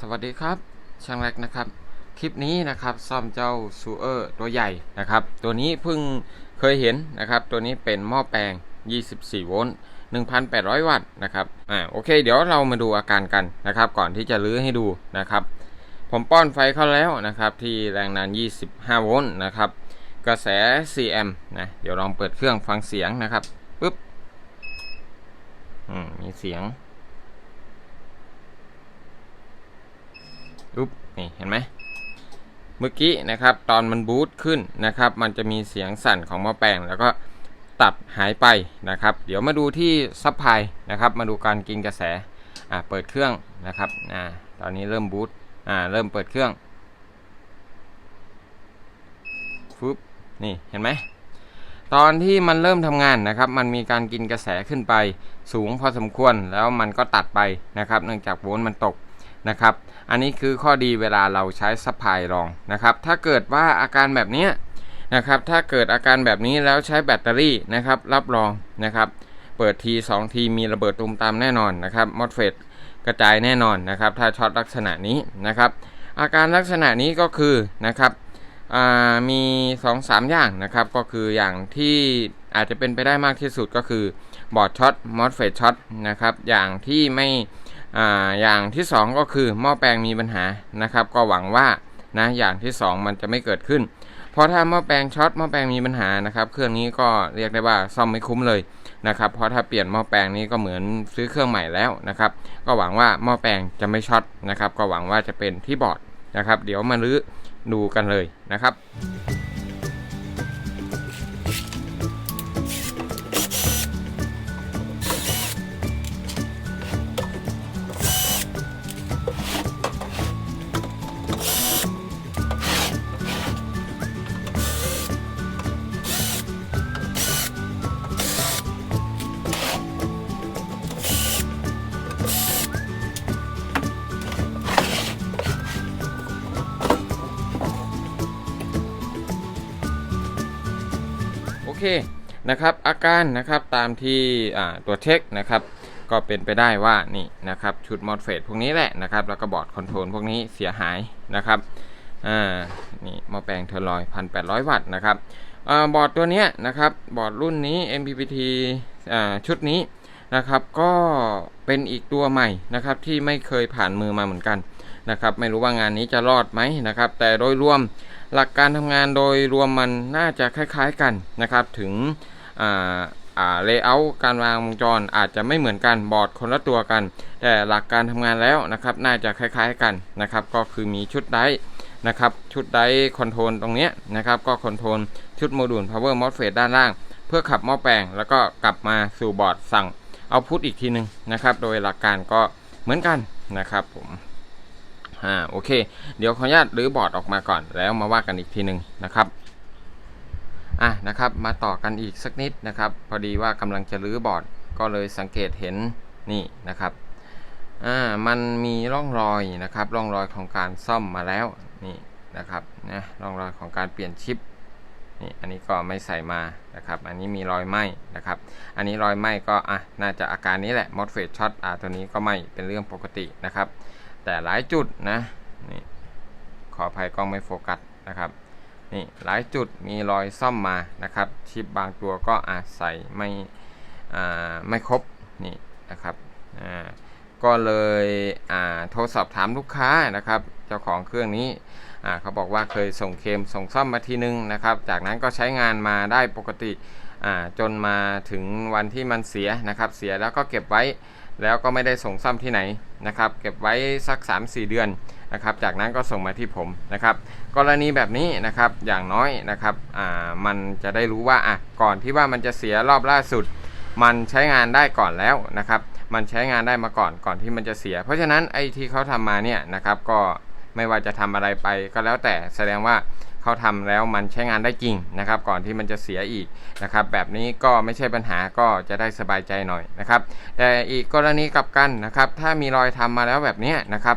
สวัสดีครับ ช่างแรกนะครับ คลิปนี้นะครับซ่อมเจ้าซูเออร์ตัวใหญ่นะครับ ตัวนี้เพิ่งเคยเห็นนะครับ ตัวนี้เป็นหม้อแปลง 24 โวลต์ 1,800 วัตต์นะครับ อ่า โอเค เดี๋ยวเรามาดูอาการกันนะครับ ก่อนที่จะลื้อให้ดูนะครับ ผมป้อนไฟเข้าแล้วนะครับ ที่แรงดัน 25 โวลต์นะครับ กระแส4แอมป์นะ เดี๋ยวลองเปิดเครื่องฟังเสียงนะครับ ปึ๊บ อืม มีเสียง ปุ๊บ นี่เห็นไหมเมื่อกี้นะครับตอนมันบูตขึ้นนะครับมันจะมีเสียงสั่นของหม้อแปลง แล้วก็ตัดหายไปนะครับ เดี๋ยวมาดูที่ซับพลายนะครับมาดูการกินกระแสอ่าเปิดเครื่องนะครับอ่าตอนนี้เริ่มบูตอ่าเริ่มเปิดเครื่องฟึบนี่เห็นไหมตอนที่มันเริ่มทำงานนะครับ มันมีการกินกระแสขึ้นไปสูงพอสมควรแล้วมันก็ตัดไปนะครับ เนื่องจากโวลต์มันตก นะครับ อันนี้คือข้อดีเวลาเราใช้ซัพพลายรองนะครับ ถ้าเกิดว่าอาการแบบนี้นะครับ ถ้าเกิดอาการแบบนี้แล้วใช้แบตเตอรี่นะครับ รับรองนะครับ เปิดที2ทีมีระเบิดตุมตามแน่นอนนะครับมอสเฟตกระจายแน่นอนนะครับ ถ้าช็อตลักษณะนี้นะครับ อาการลักษณะนี้ก็คือนะครับมี 2-3 อย่างนะครับ ก็คืออย่างที่อาจจะเป็นไปได้มากที่สุดก็คือบอดช็อตมอสเฟตช็อตนะครับ อย่างที่ไม่ อ่าอย่างที่ 2 ก็คือหม้อแปลงมีปัญหานะครับ ก็หวังว่านะอย่างที่ 2 มันจะไม่เกิดขึ้น เพราะถ้าหม้อแปลงช็อตหม้อแปลงมีปัญหานะครับ เครื่องนี้ก็เรียกได้ว่าซ่อมไม่คุ้มเลยนะครับเพราะถ้าเปลี่ยนหม้อแปลงนี้ก็เหมือนซื้อเครื่องใหม่แล้วนะครับ ก็หวังว่าหม้อแปลงจะไม่ช็อตนะครับ ก็หวังว่าจะเป็นที่บอร์ดนะครับ เดี๋ยวมาลื้อดูกันเลยนะครับ เคนะครับอาการนะครับตามที่ตัวเช็คนะครับก็เป็นไปได้ว่านี่นะครับชุดมอสเฟตพวกนี้แหละนะครับแล้วก็บอร์ดคอนโทรลพวกนี้เสียหายนะครับอ่านี่หม้อแปลงเทอร์ลอยพันแปดร้อยวัตต์นะครับอบอร์ดตัวนี้นะครับบอร์ดรุ่นนี้ MPPT ชุดนี้นะครับก็เป็นอีกตัวใหม่นะครับที่ไม่เคยผ่านมือมาเหมือนกัน นะครับไม่รู้ว่างานนี้จะรอดไหมนะครับ แต่โดยรวมหลักการทำงานโดยรวมมันน่าจะคล้ายๆกันนะครับ ถึงเลเยอร์การวางวงจรอาจจะไม่เหมือนกันบอร์ดคนละตัวกัน แต่หลักการทำงานแล้วนะครับ น่าจะคล้ายๆกันนะครับ ก็คือมีชุดไดนะครับชุดไดคอนโทรลตรงนี้นะครับ ก็คอนโทรลชุดโมดูล power MOSFET ด้านล่าง เพื่อขับหม้อแปลง แล้วก็กลับมาสู่บอร์ดสั่งเอาพุทอีกทีหนึ่งนะครับ โดยหลักการก็เหมือนกันนะครับผม อ่าโอเค เดี๋ยวขออนุญาตรื้อบอร์ดออกมาก่อน แล้วมาว่ากันอีกทีหนึ่งนะครับอะนะครับมาต่อกันอีกสักนิดนะครับ พอดีว่ากำลังจะรื้อบอร์ดก็เลยสังเกตเห็นนี่นะครับอ่ามันมีร่องรอยนะครับ ร่องรอยของการซ่อมมาแล้วนี่นะครับนะร่องรอยของการเปลี่ยนชิปนี่อันนี้ก็ไม่ใส่มานะครับ อันนี้มีรอยไหม้นะครับ อันนี้รอยไหม้ก็อะน่าจะอาการนี้แหละมอสเฟตช็อตอ่าตัวนี้ก็ไม่เป็นเรื่องปกตินะครับ แต่หลายจุดนะนี่ขออภัยกล้องไม่โฟกัสนะครับนี่หลายจุดมีรอยซ่อมมานะครับ ชิปบางตัวก็อาจใส่ไม่ไม่ครบนี่นะครับก็เลยโทรสอบถามลูกค้านะครับ เจ้าของเครื่องนี้เขาบอกว่าเคยส่งเคมส่งซ่อมมาทีนึงนะครับ จากนั้นก็ใช้งานมาได้ปกติจนมาถึงวันที่มันเสียนะครับ เสียแล้วก็เก็บไว้ แล้วก็ไม่ได้ส่งซ่อมที่ไหนนะครับ เก็บไว้สัก 3-4 เดือนนะครับ จากนั้นก็ส่งมาที่ผมนะครับ กรณีแบบนี้นะครับอย่างน้อยนะครับอ่ามันจะได้รู้ว่าอะก่อนที่ว่ามันจะเสียรอบล่าสุด มันใช้งานได้ก่อนแล้วนะครับ มันใช้งานได้มาก่อนก่อนที่มันจะเสีย เพราะฉะนั้นไอ้ที่เขาทำมาเนี่ยนะครับก็ ไม่ว่าจะทำอะไรไปก็แล้วแต่แสดงว่าเขาทำแล้วมันใช้งานได้จริงนะครับ ก่อนที่มันจะเสียอีกนะครับ แบบนี้ก็ไม่ใช่ปัญหาก็จะได้สบายใจหน่อยนะครับ แต่อีกกรณีกลับกันนะครับ ถ้ามีรอยทำมาแล้วแบบนี้นะครับ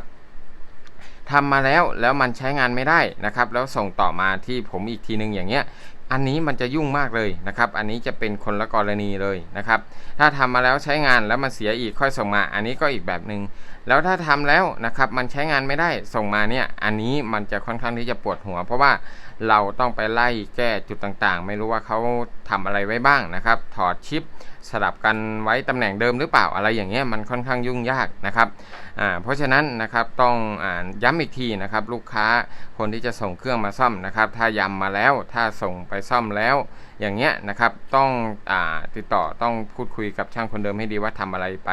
ทำมาแล้วแล้วมันใช้งานไม่ได้นะครับ แล้วส่งต่อมาที่ผมอีกทีนึงอย่างเงี้ยอันนี้มันจะยุ่งมากเลยนะครับ อันนี้จะเป็นคนละกรณีเลยนะครับ ถ้าทำมาแล้วใช้งานแล้วมันเสียอีกค่อยส่งมา อันนี้ก็อีกแบบหนึง่ง แล้วถ้าทำแล้วนะครับมันใช้งานไม่ได้ส่งมาเนี่ยอันนี้มันจะค่อนข้างที่จะปวดหัว เพราะว่าเราต้องไปไล่แก้จุดต่างๆ ไม่รู้ว่าเขาทำอะไรไว้บ้างนะครับ ถอดชิปสลับกันไว้ตำแหน่งเดิมหรือเปล่าอะไรอย่างเงี้ยมันค่อนข้างยุ่งยากนะครับอ่าเพราะฉะนั้นนะครับต้องอ่าย้ำอีกทีนะครับลูกค้าคนที่จะส่งเครื่องมาซ่อมนะครับถ้าย้ำมาแล้วถ้าส่งไปซ่อมแล้วอย่างเงี้ยนะครับต้องอติดต่อต้องพูดคุยกับช่างคนเดิมให้ดีว่าทำอะไรไป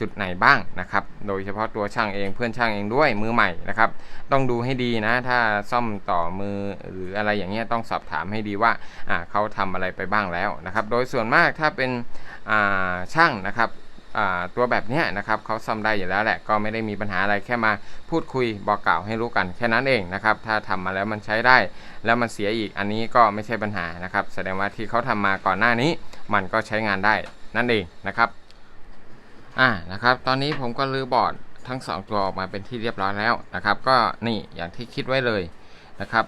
จุดไหนบ้างนะครับโดยเฉพาะตัวช่างเองเพื่อนช่างเองด้วยมือใหม่นะครับต้องดูให้ดีนะถ้าซ่อมต่อมือหรืออะไรอย่างเงี้ยต้องสอบถามให้ดีว่าเขาทำอะไรไปบ้างแล้วนะครับโดยส่วนมากถ้าเป็นช่างนะครับ ตัวแบบนี้นะครับเขาซ่อมได้อยู่แล้วแหละก็ไม่ได้มีปัญหาอะไรแค่มาพูดคุยบอกกล่าวให้รู้กันแค่นั้นเองนะครับถ้าทำมาแล้วมันใช้ได้ แล้วมันเสียอีกอันนี้ก็ไม่ใช่ปัญหานะครับแสดงว่าที่เขาทำมาก่อนหน้านี้ มันก็ใช้งานได้นั่นเองนะครับอ่านะครับตอนนี้ผมก็รื้อบอร์ดทั้งสองตัวออกมาเป็นที่เรียบร้อยแล้วนะครับ ก็นี่อย่างที่คิดไว้เลยนะครับ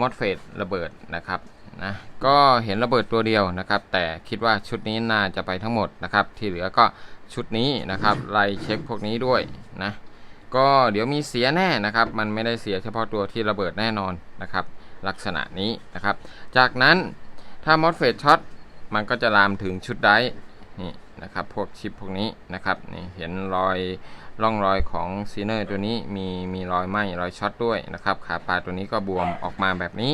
มอดเฟดระเบิดนะครับ นะก็เห็นระเบิดตัวเดียวนะครับ แต่คิดว่าชุดนี้น่าจะไปทั้งหมดนะครับ ที่เหลือก็ชุดนี้นะครับไล่เช็คพวกนี้ด้วยนะก็เดี๋ยวมีเสียแน่นะครับ มันไม่ได้เสียเฉพาะตัวที่ระเบิดแน่นอนนะครับ ลักษณะนี้นะครับ จากนั้นถ้ามอสเฟตช็อตมันก็จะลามถึงชุดไดร์นี่นะครับพวกชิปพวกนี้นะครับนี่เห็นรอยร่องรอยของซีเนอร์ตัวนี้มีมีรอยไหม้รอยช็อตด้วยนะครับขาปลาตัวนี้ก็บวมออกมาแบบนี้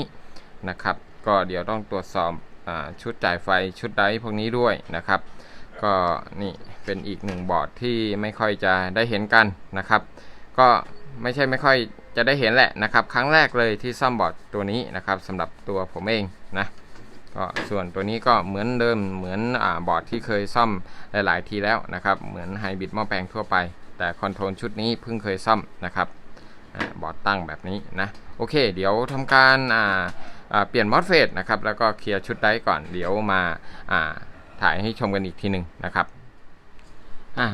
นะครับ ก็เดี๋ยวต้องตรวจสอบอชุดจ่ายไฟชุดไดพวกนี้ด้วยนะครับ ก็นี่เป็นอีกหนึ่งบอร์ดที่ไม่ค่อยจะได้เห็นกันนะครับ ก็ไม่ใช่ไม่ค่อยจะได้เห็นแหละนะครับ ครั้งแรกเลยที่ซ่อมบอร์ดตัวนี้นะครับสำหรับตัวผมเองนะก็ส่วนตัวนี้ก็เหมือนเดิมเหมือนอบอร์ดที่เคยซ่อมหลาย ๆ ทีแล้วนะครับ เหมือนไฮบริดหม้อแปลงทั่วไป แต่คอนโทรลชุดนี้เพิ่งเคยซ่อมนะครับ บอร์ดตั้งแบบนี้นะโอเค เดี๋ยวทำการาาเปลี่ยนมอสเฟตนะครับแล้วก็เคลียร์ชุดได้ก่อนเดี๋ยวมาาถ่ายให้ชมกันอีกทีหนึ่งนะครับ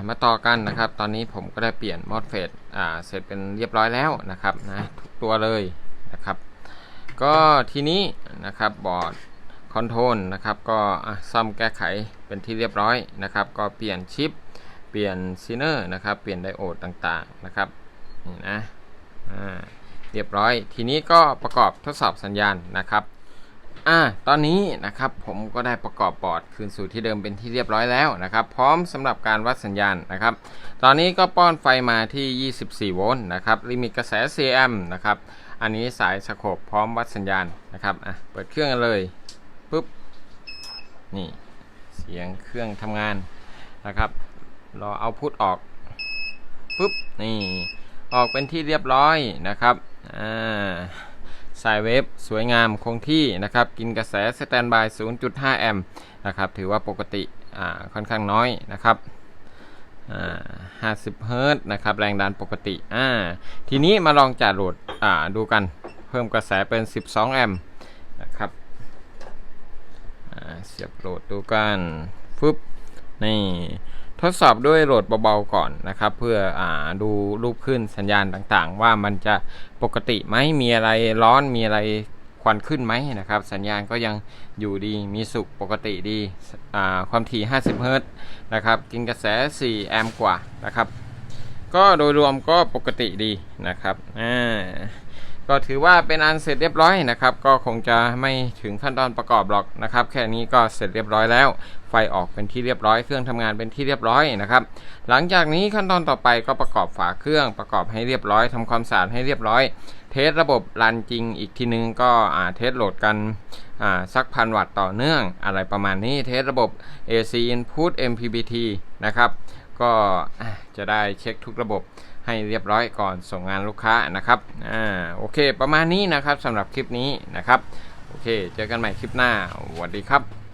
มาต่อกันนะครับ ตอนนี้ผมก็ได้เปลี่ยนมอดเฟสเสร็จเป็นเรียบร้อยแล้วนะครับนะทุกตัวเลยนะครับ ก็ทีนี้นะครับบอร์ดคอนโทรลนะครับก็ซ่อมแก้ไขเป็นที่เรียบร้อยนะครับ ก็เปลี่ยนชิป เปลี่ยนซีเนอร์นะครับ เปลี่ยนไดโอดต่างๆนะครับนี่นะ อ่าเรียบร้อย ทีนี้ก็ประกอบทดสอบสัญญาณนะครับอ่าตอนนี้นะครับผมก็ได้ประกอบบอร์ดคืนสู่ที่เดิมเป็นที่เรียบร้อยแล้วนะครับ พร้อมสำหรับการวัดสัญญาณนะครับ ตอนนี้ก็ป้อนไฟมาที่ 24 โวลต์นะครับลิมิตกระแส CM นะครับอันนี้สายสโคปพร้อมวัดสัญญาณนะครับอะเปิดเครื่องกันเลยปุ๊บนี่เสียงเครื่องทำงานนะครับรอเอาพุทออกปุ๊บนี่ ออกเป็นที่เรียบร้อยนะครับสายเวฟสวยงามคงที่นะครับกินกระแสสแตนบาย 0.5 แอมป์นะครับถือว่าปกติค่อนข้างน้อยนะครับ50เฮิรต์นะครับแรงดันปกติทีนี้มาลองจัดโหลดดูกันเพิ่มกระแสเป็น 12 แอมป์นะครับเสียบโหลดดูกันฟึบนี่ ทดสอบด้วยโหลดเบาๆก่อนนะครับ เพื่ออดูรูปขึ้นสัญญาณต่างๆ ว่ามันจะปกติไหมมีอะไรร้อนมีอะไรควันขึ้นไหมนะครับ สัญญาณก็ยังอยู่ดีมีสุขปกติดีความถี่ 50 เฮิรตซ์นะครับกินกระแส 4 แอมป์กว่านะครับ ก็โดยรวมก็ปกติดีนะครับอ่า ก็ถือว่าเป็นอันเสร็จเรียบร้อยนะครับ ก็คงจะไม่ถึงขั้นตอนประกอบหรอกนะครับ แค่นี้ก็เสร็จเรียบร้อยแล้ว ไฟออกเป็นที่เรียบร้อย เครื่องทำงานเป็นที่เรียบร้อยนะครับ หลังจากนี้ขั้นตอนต่อไปก็ประกอบฝาเครื่องประกอบให้เรียบร้อยทำความสะอาดให้เรียบร้อย เทสระบบรันจริงอีกทีนึงก็อ่าเทสโหลดกันอ่าสักพันวัตต์ต่อเนื่องอะไรประมาณนี้เทสระบบ AC input MPPT นะครับก็จะได้เช็คทุกระบบ ให้เรียบร้อยก่อนส่งงานลูกค้านะครับอ่าโอเค ประมาณนี้นะครับสำหรับคลิปนี้นะครับโอเค เจอกันใหม่คลิปหน้าสวัสดีครับ